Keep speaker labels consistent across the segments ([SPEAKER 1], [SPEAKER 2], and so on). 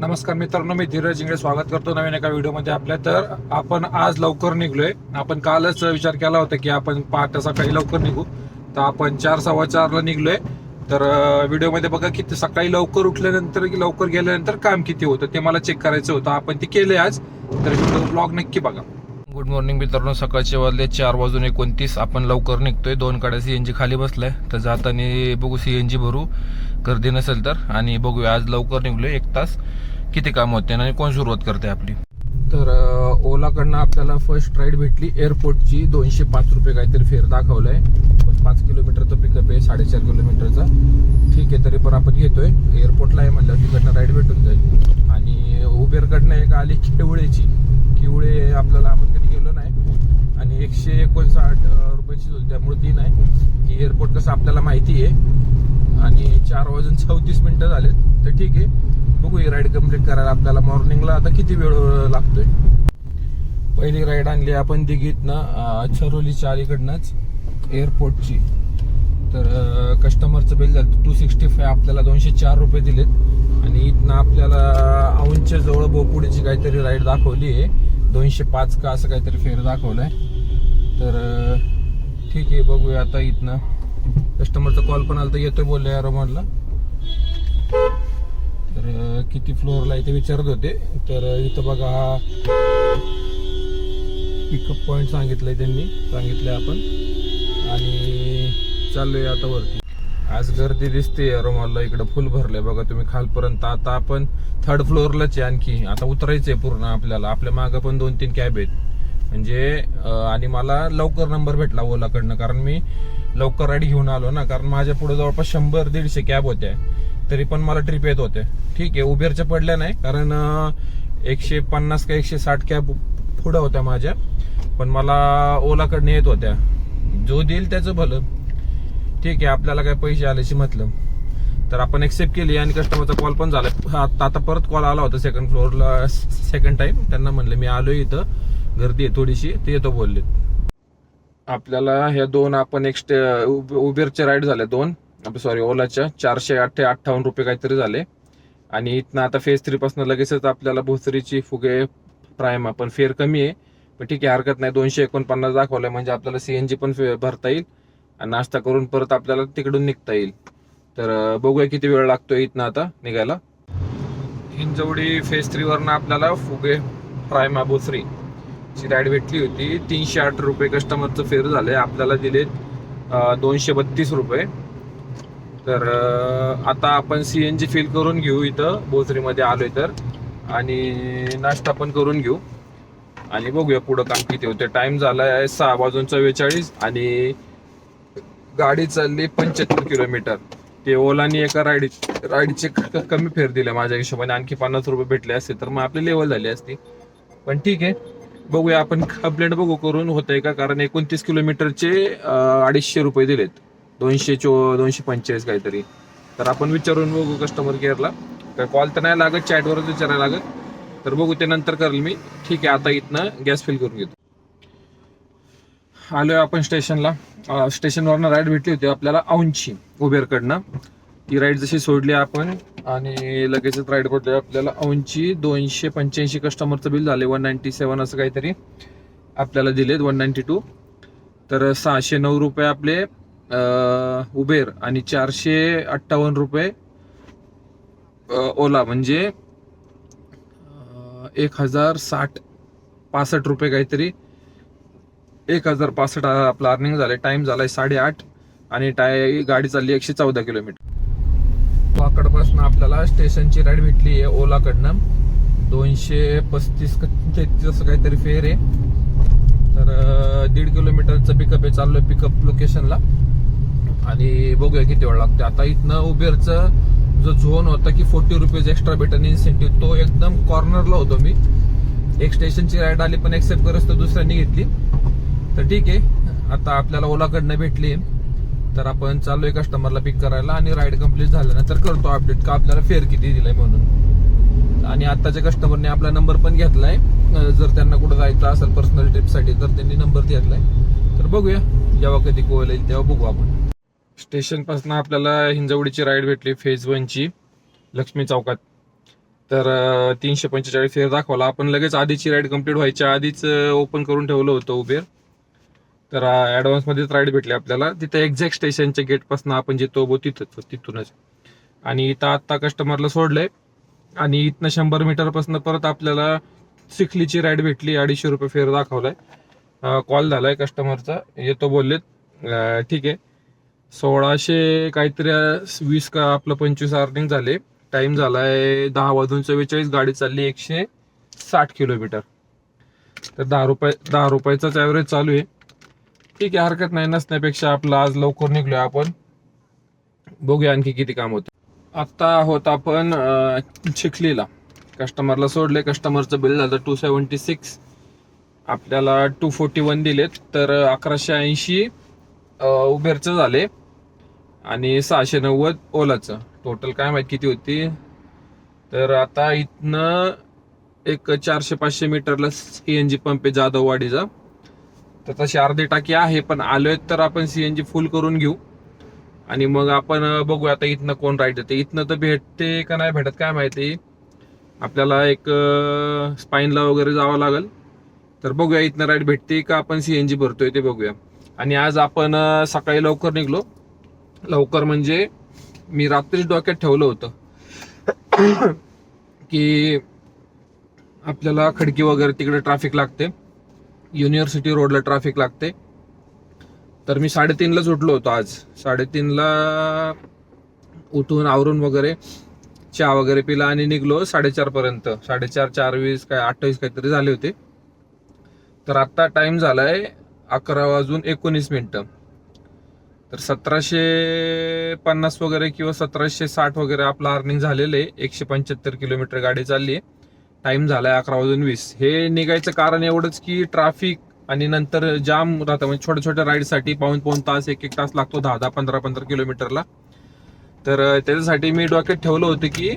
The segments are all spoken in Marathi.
[SPEAKER 1] नमस्कार मित्रांनो मी धीरज इंगळे स्वागत करतो नवीन एका व्हिडिओमध्ये आपल्या. तर आपण आज लवकर निघलोय. आपण कालच विचार केला होता की आपण पहाटे सकाळी लवकर निघू. तर आपण चार सव्वा चारला निघलोय. तर व्हिडिओमध्ये बघा किती सकाळी लवकर उठल्यानंतर की लवकर गेल्यानंतर काम किती होतं ते मला चेक करायचं होतं. आपण ते केले आज. तर व्हिडिओ ब्लॉग नक्की बघा. गुड मॉर्निंग मित्रांनो सकाळचे वाजले चार वाजून एकोणतीस. आपण लवकर निघतोय. दोन काड्या सीएनजी खाली बसलाय. तर जाताना बघू सीएनजी भरू गर्दी नसेल तर. आणि बघूया आज लवकर निघलोय एक तास. किती काम होते आणि कोण सुरुवात करते आपली? तर ओलाकडनं आपल्याला फर्स्ट राईड भेटली एअरपोर्टची दोनशे पाच रुपये काहीतरी फेर दाखवलाय. पण पाच किलोमीटरचा पिकअप आहे साडेचार किलोमीटरचा ठीक आहे तरी पण आपण घेतोय. एअरपोर्टला आहे म्हणलं तिकडनं राईड भेटून जाईल. आणि उबेरकडनं एक आली किवळेची किवळे आपल्याला आपण कधी गेलो नाही. आणि एकशे एकोणसाठ रुपयाची होती त्यामुळे तीन आहे की एअरपोर्ट कसं आपल्याला माहिती आहे. आणि चार वाजून चौतीस मिनिटं झालेत. तर ठीक आहे. बघू ही राईड कंप्लीट करायला आपल्याला मॉर्निंगला आता किती वेळ लागतोय? पहिली राईड आणली आपण दिघीतनं छरोलीच्या अलीकडनंच एअरपोर्टची तर कस्टमरचं बिल झालं टू सिक्स्टी फाय आपल्याला दोनशे चार रुपये दिलेत. आणि इथनं आपल्याला औंच्या जवळ बोपुडीची काहीतरी राईड दाखवली आहे. दोनशे पाच का असं काहीतरी फेर दाखवलाय. तर ठीक आहे बघूया आता इथनं. कस्टमरचा कॉल पण आला तर येतोय बोलले यार म्हटलं तर किती फ्लोअरला इथे विचारत होते. तर इथं बघा हा पिकअप पॉईंट सांगितलंय त्यांनी. सांगितलंय आपण. आणि चाललोय आता वरती. आज गर्दी दिसते अरोमाला इकडं फुल भरलंय. बघा तुम्ही खालपर्यंत. आता आपण थर्ड फ्लोअरलाच आहे आणखी. आता उतरायचंय पूर्ण आपल्याला. आपल्या मागं पण दोन तीन कॅब आहेत. म्हणजे आणि मला लवकर नंबर भेटला ओलाकडनं. कारण मी लवकर राईड घेऊन आलो ना. कारण माझ्या पुढे जवळपास शंभर दीडशे कॅब होत्या. तरी पण मला ट्रिप येत होते. ठीक आहे उबेरच्या पडल्या नाही कारण एकशे पन्नास का एकशे साठ कॅब पुढं होत्या माझ्या. पण मला ओलाकडनं येत होत्या. जो देईल त्याचं भलं. ठीक आहे आपल्याला काय पैसे आल्याची म्हटलं. तर आपण एक्सेप्ट केली आणि कस्टमरचा कॉल पण झाला. आता आता परत कॉल आला होता सेकंड फ्लोअरला सेकंड टाइम त्यांना म्हणलं मी आलो इथं. गर्दी आहे थोडीशी. ते येतो बोलले आपल्याला ह्या दोन आपण एक उबेरचे राईड झाले दोन. सॉरी ओलाच्या चारशे अठ्ठे अठ्ठावन्न रुपये काहीतरी झाले. आणि इथनं आता फेज थ्रीपासून लगेचच आपल्याला भोसरीची फुगे प्राईम आपण फेअर कमी आहे. पण ठीक आहे हरकत नाही. दोनशे एकोणपन्नास दाखवलं म्हणजे आपल्याला सी एन जी पण फे- भरता येईल. आणि नाश्ता करून परत आपल्याला तिकडून निघता येईल. तर बघूया किती वेळ लागतो इथनं आता निघायला. हिंजवडी फेज थ्रीवरनं आपल्याला फुगे प्रायमा भोसरी. ची राईड भेटली होती तीनशे आठ रुपये कस्टमरचं फेअर झालंय. आपल्याला दिले दोनशे बत्तीस रुपये. तर आता आपण सी एन जी फिल करून घेऊ इथं. भोसरीमध्ये आलोय तर. आणि नाश्ता पण करून घेऊ. आणि बघूया पुढं काम किती होते टाइम झालाय सहा वाजून चव्वेचाळीस आणि गाडी चालली पंच्याहत्तर किलोमीटर. ते ओलानी एका राईड राईडचे कमी फेर दिले माझ्या हिशोबाने. आणखी पन्नास रुपये भेटले असते तर मग आपली लेवल झाली असती. पण ठीक आहे. बघूया आपण कंप्लेंट बघू करून होतंय का? कारण एकोणतीस किलोमीटरचे अडीचशे रुपये दिलेत. दोनशे चो दोनशे पंचेचाळीस काहीतरी. तर आपण विचारून बघू कस्टमर केअरला काय कॉल तर नाही लागत चॅटवरच विचारायला लागत. तर बघू ते नंतर करेल मी. ठीक आहे आता इथनं गॅस फिल करून घेतो. आलो आपण स्टेशनला स्टेशनवरनं राईड भेटली होती आपल्याला औंची उबेरकडनं. ती राईड जशी सोडली आपण आणि लगेचच राईड पडली आपल्याला औंची. दोनशे पंच्याऐंशी कस्टमरचं बिल झाले वन नाईन्टी सेवन असं काहीतरी आपल्याला दिलेत वन नाईन्टी टू तर सहाशे नऊ रुपये आपले उबेर आणि चारशे अठ्ठावन्न रुपये ओला म्हणजे एक हजार साठ पासष्ट रुपये काहीतरी. एक हजार पासष्ट आपलं अर्निंग झालं टाईम झाला आहे साडेआठ आणि टाय गाडी चालली एकशे चौदा किलोमीटर. वाकडपासून आपल्याला स्टेशनची राईड भेटली आहे ओलाकडनं. दोनशे पस्तीस तेहतीस असं काहीतरी फेअर आहे. तर दीड किलोमीटरचं पिकअप आहे चाललोय पिकअप लोकेशनला आणि बघूया किती वेळ लागतो आता इथनं उबेरचं जो झोन होता की फोर्टी रुपीज एक्स्ट्रा भेटन इन्सेंटिव्ह तो एकदम कॉर्नरला होतो मी. एक स्टेशनची राईड आली पण एक्सेप्ट करत तर दुसऱ्यांनी घेतली. तर ठीक आहे. आता आपल्याला ओलाकडनं भेटली. तर आपण चाललोय कस्टमरला पिक करायला आणि राईड कंप्लीट झाल्यानंतर करतो अपडेट का आपल्याला फेअर किती दिलाय म्हणून. आणि आत्ताच्या कस्टमरने आपला नंबर पण घेतलाय. जर त्यांना कुठं जायचं असेल पर्सनल ट्रिपसाठी तर त्यांनी नंबर घेतलाय. तर बघूया. जेव्हा कधी कोल येईल तेव्हा बघू आपण. स्टेशनपासून आपल्याला हिंजवडीची राईड भेटली फेज वनची लक्ष्मी चौकात. तर तीनशे पंचेचाळीस फेर दाखवला. आपण लगेच आधीची राईड कंप्लीट व्हायच्या आधीच ओपन करून ठेवलं होतं उबेर तर ॲडव्हान्समध्येच राईड भेटली आपल्याला. तिथं एक्झॅक्ट स्टेशनच्या गेटपासून आपण जेतो उभो तिथंच तिथूनच. आणि इथं आत्ता कस्टमरला सोडलंय. आणि इथनं शंभर मीटरपासून परत आपल्याला चिखलीची राईड भेटली अडीचशे रुपये फेर दाखवलाय. कॉल झालाय कस्टमरचा येतो बोललेत. ठीक आहे. सोळाशे काहीतरी वीस का आपलं पंचवीस अर्निंग झाले. टाइम झालाय दहा वाजून चव्वेचाळीस गाडी चालली एकशे साठ किलोमीटर तर दहा रुपये दहा रुपयाचाच ॲव्हरेज चालू आहे. ठीक आहे हरकत नाही नसण्यापेक्षा आपलं आज लवकर निघलो आपण. बघूया आणखी किती काम होते. आत्ता आहोत आपण चिखलीला. कस्टमरला सोडले कस्टमरचं बिल झालं टू सेवन्टी सिक्स आपल्याला टू फोर्टी वन दिलेत तर अकराशे ऐंशी उबेरचं झाले. आणि सहाशे नव्वद ओलाचं. टोटल काय माहीत किती होती? तर आता इथनं एक चारशे पाचशे मीटरला सी एन जी पंप आहे जाधववाडीचा. तर तशी अर्धी टाकी आहे पण आलोय तर आपण सी एन जी फुल करून घेऊ. आणि मग आपण बघू बघूया आता इथनं कोण राईड येते इथनं तर भेटते का नाही भेटत काय माहिती. आपल्याला एक स्पाईनला वगैरे जावं लागेल. तर बघूया इथनं राईड भेटते का आपण सी एन जी भरतोय ते बघूया. आणि आज आपण सकाळी लवकर निघलो. लवकर म्हणजे मी रात्रीच डोक्यात ठेवलं होतं. की आपल्याला खडकी वगैरे तिकडे ट्रॅफिक लागते. युनिव्हर्सिटी रोडला ट्रॅफिक लागते. तर मी साडेतीनलाच उठलो होतो आज. साडेतीनला उठून आवरून वगैरे चहा वगैरे पिला आणि निघलो साडेचारपर्यंत साडेचार चार वीस काय अठ्ठावीस काहीतरी झाले होते. तर आत्ता टाइम झालाय अकरा वाजून एकोणीस मिनिटं. तर सतराशे पन्नास वगैरे किंवा सतराशे साठ वगैरे आपलं अर्निंग झालेलं आहे. एकशे पंच्याहत्तर किलोमीटर गाडी चालली आहे. टाइम झालाय अकरा वाजून वीस. हे निघायचं कारण एवढंच की ट्राफिक आणि नंतर जाम राहतं. म्हणजे छोट्या छोट्या राईडसाठी पाऊन पाऊन तास एक एक तास लागतो दहा दहा पंधरा पंधरा किलोमीटरला तर त्याच्यासाठी मी डोक्यात ठेवलं होतं की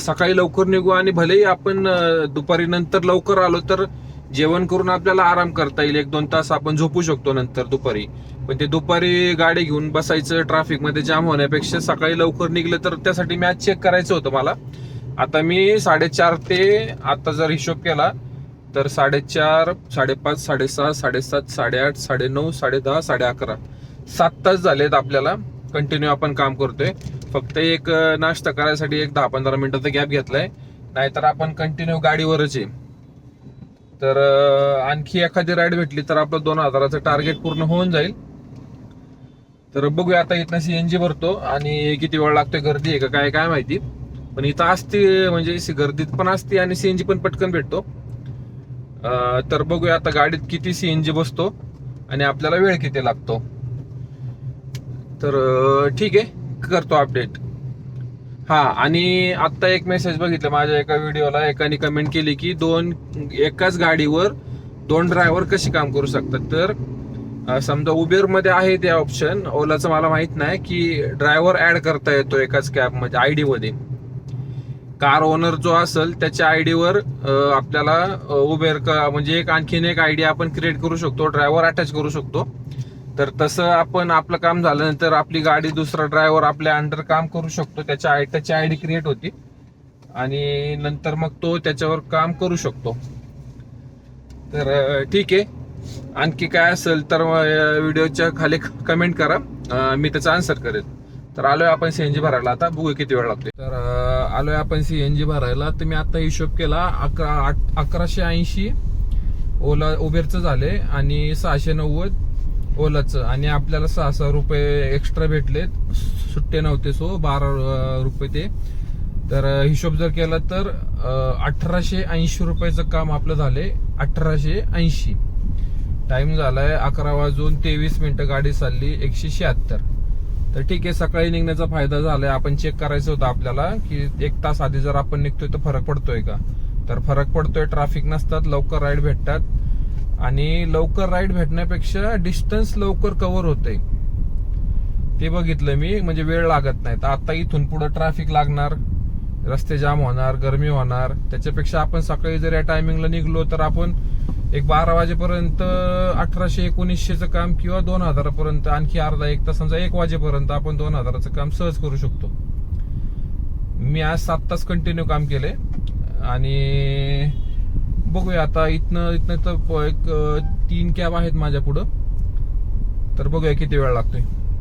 [SPEAKER 1] सकाळी लवकर निघू आणि भलेही आपण दुपारी नंतर लवकर आलो तर जेवण करून आपल्याला आराम करता येईल. एक दोन तास आपण झोपू शकतो नंतर दुपारी. पण ते दुपारी गाडी घेऊन बसायचं ट्राफिकमध्ये जाम होण्यापेक्षा सकाळी लवकर निघलं तर त्यासाठी मॅच चेक करायचं होतं मला. आता मी साडेचार ते आता जर हिशोब केला तर साडेचार साडेपाच साडेसहा साडेसात साडेआठ साडेनऊ साडेदहा साडे अकरा सात तास झालेत आपल्याला. कंटिन्यू आपण काम करतोय. फक्त एक नाश्ता करायसाठी एक दहा पंधरा मिनिटाचा गॅप घेतलाय. नाहीतर आपण कंटिन्यू गाडीवरच आहे. तर आणखी एखादी राईड भेटली तर आपलं दोन हजाराचं टार्गेट पूर्ण होऊन जाईल. तर बघूया आता इथनं सी एन जी भरतो आणि किती वेळ लागतोय गर्दी आहे का काय काय माहिती. पण इथं असते म्हणजे गर्दीत पण असते आणि सी एन जी पण पटकन भेटतो. तर बघूया आता गाडीत किती सी एन जी बसतो आणि आपल्याला वेळ किती लागतो. तर ठीक आहे करतो अपडेट हा आणि आता एक मेसेज बघितलं माझ्या एका व्हिडिओला एकाने कमेंट केली की दोन एकाच गाडीवर दोन ड्रायव्हर कसे काम करू शकतात? तर समजा उबेरमध्ये आहे ते ऑप्शन ओलाचं मला माहीत नाही की ड्रायव्हर ऍड करता येतो एकाच कॅबमध्ये आयडी मध्ये. कार ओनर जो असेल त्याच्या आयडीवर आपल्याला उबेर का म्हणजे एक आणखीन एक आयडी आपण क्रिएट करू शकतो ड्रायव्हर अटॅच करू शकतो. तर तसं आपण आपलं काम झाल्यानंतर आपली गाडी दुसरा ड्रायव्हर आपल्या अंडर काम करू शकतो. त्याच्या आय त्याची क्रिएट होती. आणि नंतर मग तो त्याच्यावर काम करू शकतो. तर ठीक आहे. आणखी काय असेल तर व्हिडिओच्या खाली कमेंट करा. मी त्याचा आन्सर करेल. तर आलोय आपण सीएनजी भरायला. आता बघू किती वेळ लागते तर आलोय आपण सीएनजी भरायला. तर मी आता हिशोब केला अकरा आठ- अकराशे ऐंशी ओला उबेरचं झाले आणि सहाशे नव्वद ओलाचं. आणि आपल्याला सहा सहा रुपये एक्स्ट्रा भेटलेत. सुट्टे नव्हते सो बारा रुपये ते. तर हिशोब जर केला तर अठराशे ऐंशी रुपयाचं काम आपलं झाले अठराशे ऐंशी. टाइम झालाय अकरा वाजून तेवीस मिनिटं गाडी चालली एकशे शहात्तर. तर ठीक आहे सकाळी निघण्याचा फायदा झालाय. आपण चेक करायचं होतं आपल्याला की एक तास आधी जर आपण निघतोय तर फरक पडतोय का? तर फरक पडतोय ट्रॅफिक नसतात लवकर राईड भेटतात. आणि लवकर राईड भेटण्यापेक्षा डिस्टन्स लवकर कव्हर होते ते बघितलं मी म्हणजे वेळ लागत नाही. तर आता इथून पुढे ट्रॅफिक लागणार रस्ते जाम होणार गरमी होणार. त्याच्यापेक्षा आपण सकाळी जर या टायमिंगला निघलो तर आपण एक बारा वाजेपर्यंत अठराशे एकोणीसशेचं काम किंवा दोन हजारापर्यंत आणखी अर्धा एक तासांचा एक वाजेपर्यंत आपण दोन हजाराचं काम सहज करू शकतो. मी आज सात तास कंटिन्यू काम केले आणि बघूया. आता इथनं इथनं तर प- एक तीन कॅब आहेत माझ्या पुढं तर बघूया किती वेळ लागतोय.